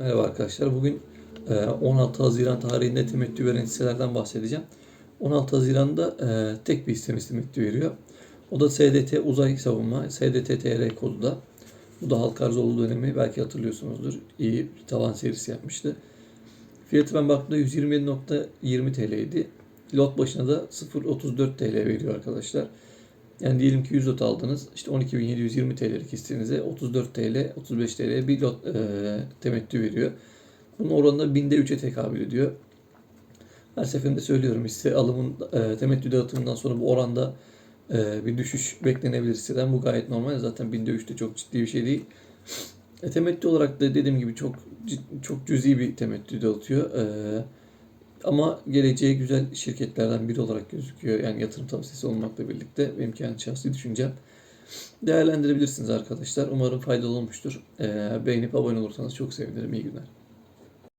Merhaba arkadaşlar. Bugün e, 16 Haziran tarihinde temettü veren hisselerden bahsedeceğim. 16 Haziran'da e, tek bir hissemiz temettü veriyor. O da SDT Uzay Savunma, SDT TR kodu da. Bu da halk arz olduğu dönemi belki hatırlıyorsunuzdur. İyi bir tavan serisi yapmıştı. Fiyatı ben baktığımda 127.20 TL idi. Lot başına da 0.34 TL veriyor arkadaşlar. Yani diyelim ki 100 lot aldınız. İşte 12.720 TL'lik hissenize 34 TL, 35 TL bir lot e, temettü veriyor. Bunun oranı da binde 3'e tekabül ediyor. Her seferinde söylüyorum hisse alımın e, temettü dağıtımından sonra bu oranda e, bir düşüş beklenebilir hisseden. Bu gayet normal. Zaten binde 3 de çok ciddi bir şey değil. E, temettü olarak da dediğim gibi çok çok cüzi bir temettü dağıtıyor. E, ama geleceğe güzel şirketlerden biri olarak gözüküyor. Yani yatırım tavsiyesi olmakla birlikte benim kendi şahsi düşüncem. Değerlendirebilirsiniz arkadaşlar. Umarım faydalı olmuştur. Ee, beğenip abone olursanız çok sevinirim. İyi günler.